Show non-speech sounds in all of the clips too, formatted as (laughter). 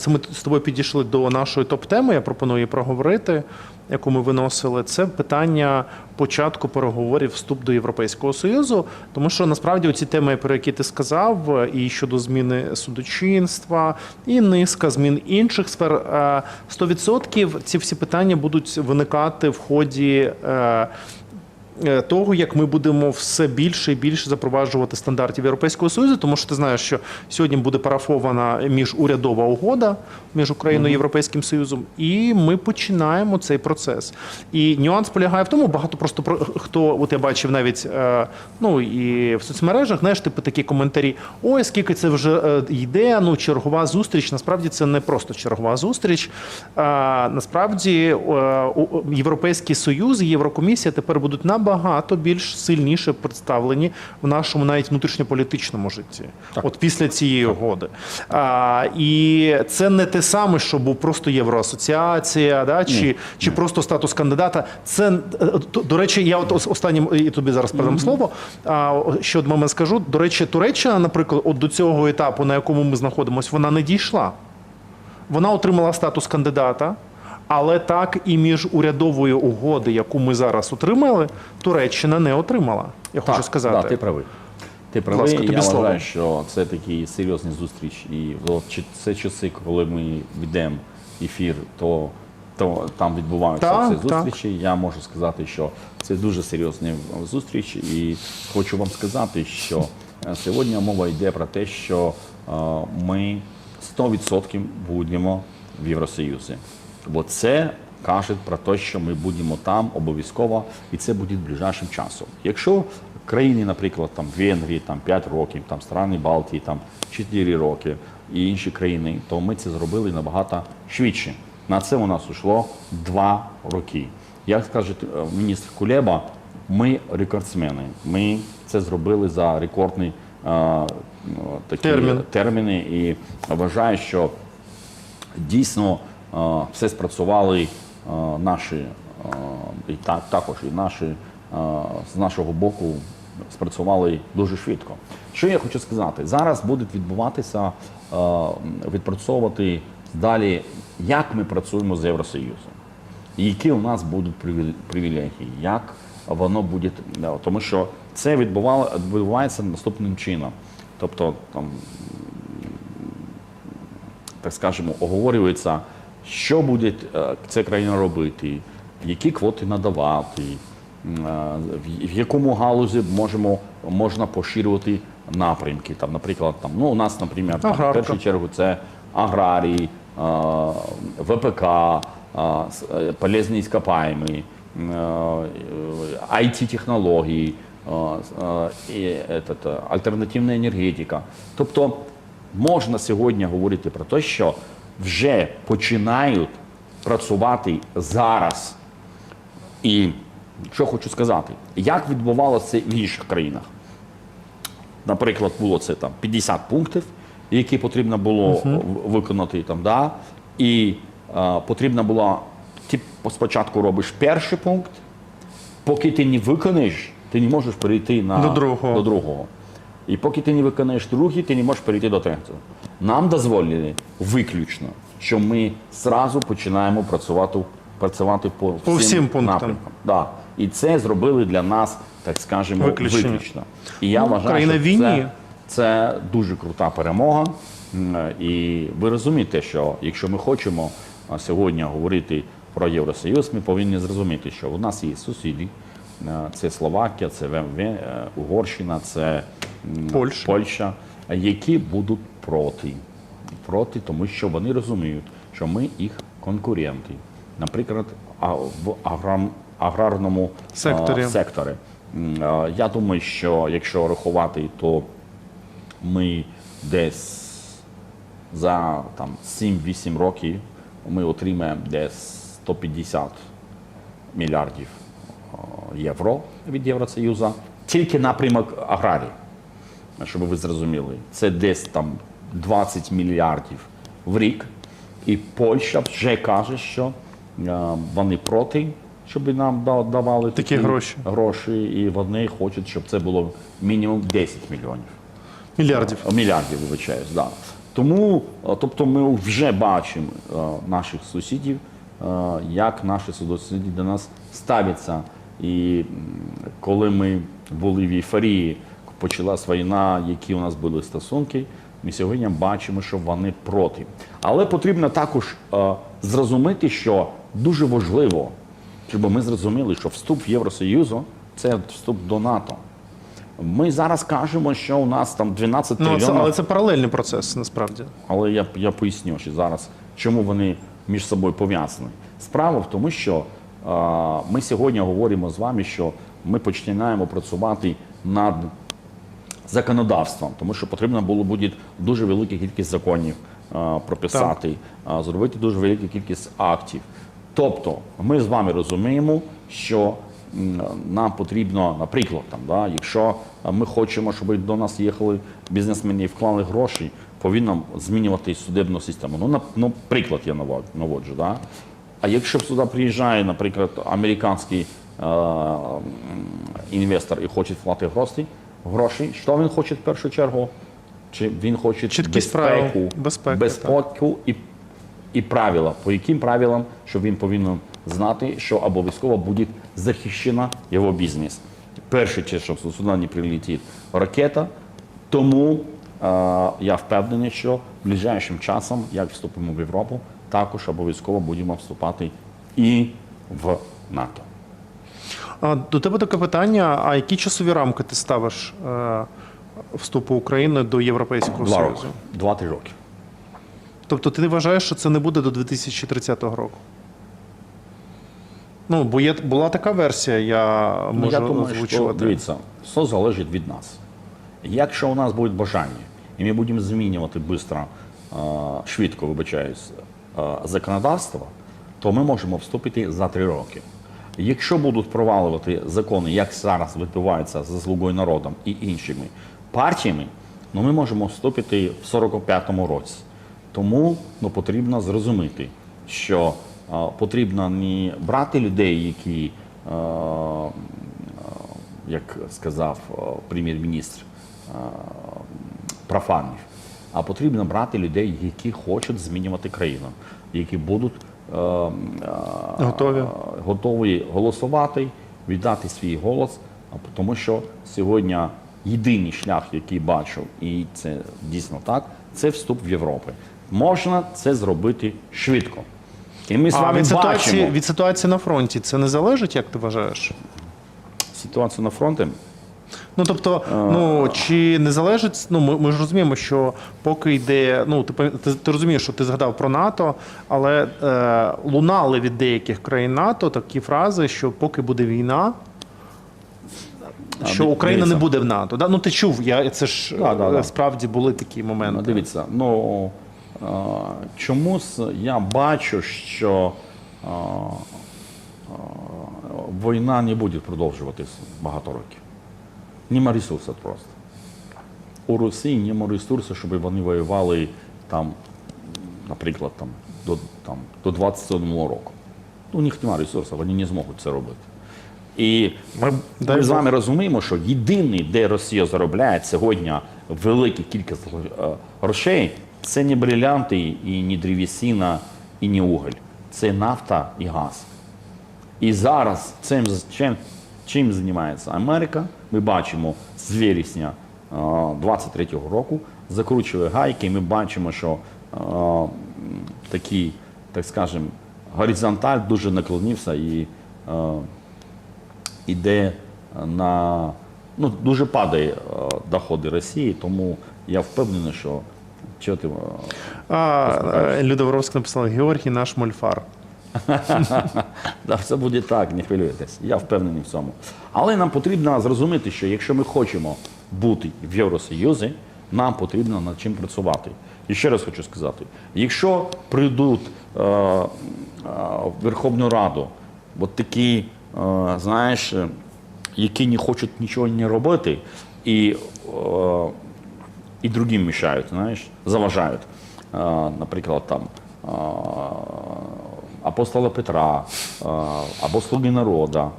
Це Ми з тобою підійшли до нашої топ-теми. Я пропоную її проговорити, яку ми виносили. Це питання початку переговорів вступ до Європейського Союзу. Тому що насправді ці теми, про які ти сказав, і щодо зміни судочинства, і низка змін інших сфер, е, 100% ці всі питання будуть виникати в ході. Е, Того, як ми будемо все більше і більше запроваджувати стандартів Європейського Союзу, тому що ти знаєш, що сьогодні буде парафована міжурядова угода між Україною і Європейським Союзом, і ми починаємо цей процес. І нюанс полягає в тому, багато просто про хто, от я бачив навіть е, ну і в соцмережах, знаєш, типу такі коментарі: ой, скільки це вже е, йде, ну чергова зустріч. Насправді це не просто чергова зустріч. А, насправді Європейський Союз і Єврокомісія тепер будуть набагато більш сильніше представлені в нашому навіть внутрішньополітичному житті. От після цієї угоди. А, і це не те саме, що був просто євроасоціація, да, чи, чи просто статус кандидата. Це е, до речі, я от останнім і тобі зараз передам слово. А ще один момент скажу. До речі, Туреччина, наприклад, от до цього етапу, на якому ми знаходимося, вона не дійшла. Вона отримала статус кандидата, але так і між урядової угоди, яку ми зараз отримали, Туреччина не отримала. Я хочу сказати. Да, ти правий. Ти правий. ласка, тобі я слово. вважаю, що це такі серйозні зустріч. І чи- це часи, коли ми ведемо ефір, то, то там відбуваються Так, ці так. зустрічі. Я можу сказати, що це дуже серйозні зустрічі. І хочу вам сказати, що е, сьогодні мова йде про те, що е, ми 100% будемо в Євросоюзі. Бо це каже про те, що ми будемо там обов'язково, і це буде ближайшим часом. Якщо країни, наприклад, там Венгрії, там 5 років, там страни Балтії, там 4 роки і інші країни, то ми це зробили набагато швидше. На це у нас ушло 2 роки. Як скаже е, міністр Кулеба, ми рекордсмени. Ми це зробили за рекордний е, ну, такі Термін. терміни і вважаю, що дійсно все спрацювали наші, і так, також і наші з нашого боку спрацювали дуже швидко. Що я хочу сказати? Зараз будуть відбуватися, відпрацьовувати далі, як ми працюємо з Євросоюзом, які у нас будуть привіле- привілегії, як воно буде, тому що це відбувало, відбувається наступним чином. Тобто там так скажемо, оговорюється, що буде е, ця країна робити, які квоти надавати, е, в- якому галузі можемо, можна поширювати напрямки. Там, наприклад, там, ну, у нас, наприклад, там, в першу чергу це аграрії, е, ВПК, полезні іскопаємі, IT-технології, е, е, і, этот, е, альтернативна енергетика. Тобто можна сьогодні говорити про те, що вже починають працювати зараз. І що хочу сказати, як відбувалося це в інших країнах? Наприклад, було це там 50 пунктів, які потрібно було в- виконати там, да? і е, потрібно було, ти спочатку робиш перший пункт, поки ти не виконаєш, ти не можеш перейти на, До другого. до другого. І поки ти не виконаєш другий, ти не можеш перейти до третього. Нам дозволили виключно, що ми зразу починаємо працювати, працювати по, По всім пунктам. напрямкам. Да. І це зробили для нас, так скажемо, Виключення. виключно. І я Ну, вважаю, що війні. Це, це дуже крута перемога. І ви розумієте, що якщо ми хочемо сьогодні говорити про Євросоюз, ми повинні зрозуміти, що у нас є сусіди. Це Словакія, це ВМВ, Угорщина, це Польща. Польща, які будуть проти. Проти, тому що вони розуміють, що ми їх конкуренти. Наприклад, в аграрному Секторі. секторі. Я думаю, що якщо рахувати, то ми десь за там, 7-8 років ми отримаємо десь 150 мільярдів євро від Євросоюзу. Тільки напрямок аграрії, щоб ви зрозуміли. Це десь там 20 мільярдів в рік. І Польща вже каже, що е, вони проти, щоб нам давали Такі гроші. гроші, і вони хочуть, щоб це було мінімум 10 мільйонів. Мільярдів. Мільярдів, вибачаюсь, да. Тому, е, тобто, ми вже бачимо е, наших сусідів, е, як наші сусіди до нас ставляться. І коли ми були в ейфорії, почалась війна, які у нас були стосунки, ми сьогодні бачимо, що вони проти. Але потрібно також е, зрозуміти, що дуже важливо, щоб ми зрозуміли, що вступ в Євросоюзу це вступ до НАТО. Ми зараз кажемо, що у нас там 12 Ну, трильйонів. але це паралельний процес насправді. Але я, я поясню, що зараз чому вони між собою пов'язані. Справа в тому, що е, ми сьогодні говоримо з вами, що ми починаємо працювати над законодавством, тому що потрібно було буде дуже велика кількість законів е, прописати, е, зробити дуже велику кількість актів. Тобто, ми з вами розуміємо, що нам потрібно, наприклад, там, да, якщо ми хочемо, щоб до нас їхали бізнесмени і вклали гроші, повинно змінювати судебну систему. Ну, на, ну приклад я навод- наводжу. Да? А якщо сюди приїжджає, наприклад, американський е, інвестор і хоче вклати гроші, гроші, що він хоче в першу чергу? Чи він хоче Чіткість правил, безпеку, безпеки, безпеку і, і правила. По яким правилам, що він повинен знати, що обов'язково буде захищена його бізнес. Перше, те, що сюди не прилетить ракета, тому е, я впевнений, що ближайшим часом, як вступимо в Європу, також обов'язково будемо вступати і в НАТО. До тебе таке питання: а які часові рамки ти ставиш е, вступу України до Європейського Два Союзу? роки, два-три роки. Тобто ти не вважаєш, що це не буде до 2030 року? Ну, бо є, була така версія, я можу Ну, я думаю, що дивіться, все залежить від нас. Якщо у нас буде бажання, і ми будемо змінювати швидко, швидко вибачаюсь, е, законодавство, то ми можемо вступити за три роки. Якщо будуть провалювати закони, як зараз відбувається за слугою народом і іншими партіями, ну ми можемо вступити в 45-му році. Тому ну, потрібно зрозуміти, що е, потрібно не брати людей, які е, як сказав е, прем'єр-міністр, е, профанів, а потрібно брати людей, які хочуть змінювати країну, які будуть е, е, Готові. готові голосувати, віддати свій голос, тому що сьогодні єдиний шлях, який бачу, і це дійсно так, це вступ в Європу. Можна це зробити швидко. І ми з А вами від ситуації, бачимо від ситуації на фронті це не залежить, як ти вважаєш? ситуацію на фронті. Ну тобто, ну чи не залежить? Ну ми, ми ж розуміємо, що поки йде. Ну ти, ти, ти розумієш, що ти згадав про НАТО, але е, лунали від деяких країн НАТО такі фрази, що поки буде війна. Що Україна не буде в НАТО. Да? Ну ти чув, я це ж Да, да, да. справді були такі моменти. Ну, дивіться, ну е, чомусь я бачу, що е, е, війна не буде продовжуватися багато років. Нема ресурсів просто. У Росії нема ресурсів, щоб вони воювали там, наприклад, там, до, там, до 27 року. У них немає ресурсів, вони не зможуть це робити. І ми, Дай ми з вами розуміємо, що єдиний, де Росія заробляє сьогодні велику кількість е, грошей, це не брилянти і не древесина, і не уголь. Це нафта і газ. І зараз цим чим, чим займається Америка? Ми бачимо з вересня 23-го року закручує гайки. і Ми бачимо, що такий, так скажемо, горизонталь дуже наклонився і е, іде на ну дуже падає доходи Росії, тому я впевнений, що що ти А, Люда написала: Георгій наш мольфар. (laughs) Все буде так, не хвилюйтесь. Я впевнений в цьому. Але нам потрібно зрозуміти, що якщо ми хочемо бути в Євросоюзі, нам потрібно над чим працювати. І ще раз хочу сказати: якщо прийдуть е, е, в Верховну Раду, от такі, е, знаєш, е, які не хочуть нічого не робити, і, е, і другим мішають, знаєш, заважають. Е, наприклад, там. Апостола Петра е, або слуги народа,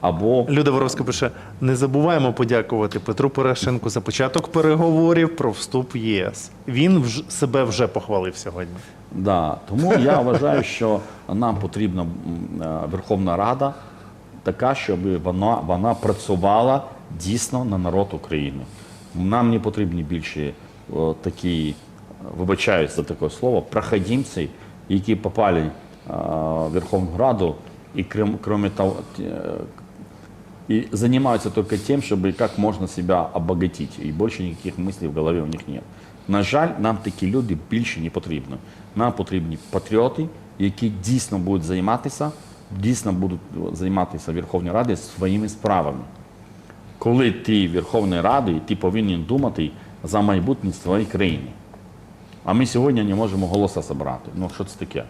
або Люда Воровська пише: не забуваємо подякувати Петру Порошенку за початок переговорів про вступ в ЄС. Він вж... себе вже похвалив сьогодні. Да, тому я вважаю, що нам потрібна е, Верховна Рада така, щоб вона, вона працювала дійсно на народ України. Нам не потрібні більше о, такі, вибачаюсь за таке слово, проходимці, які попали е, Верховну Раду крім, крім того, е, и занимаются только тем, чтобы как можно себя обогатить. І більше ніяких мыслей в голові у них нет. На жаль, нам такі люди більше не потрібні. Нам потрібні патріоти, які дійсно будуть займатися, дійсно будуть займатися в Верховній Раді своїми справами. Коли ти в Верховній Раді, ти повинен думати за майбутнє своєї країни. А ми сьогодні не можемо голоса зібрати. Ну що це таке?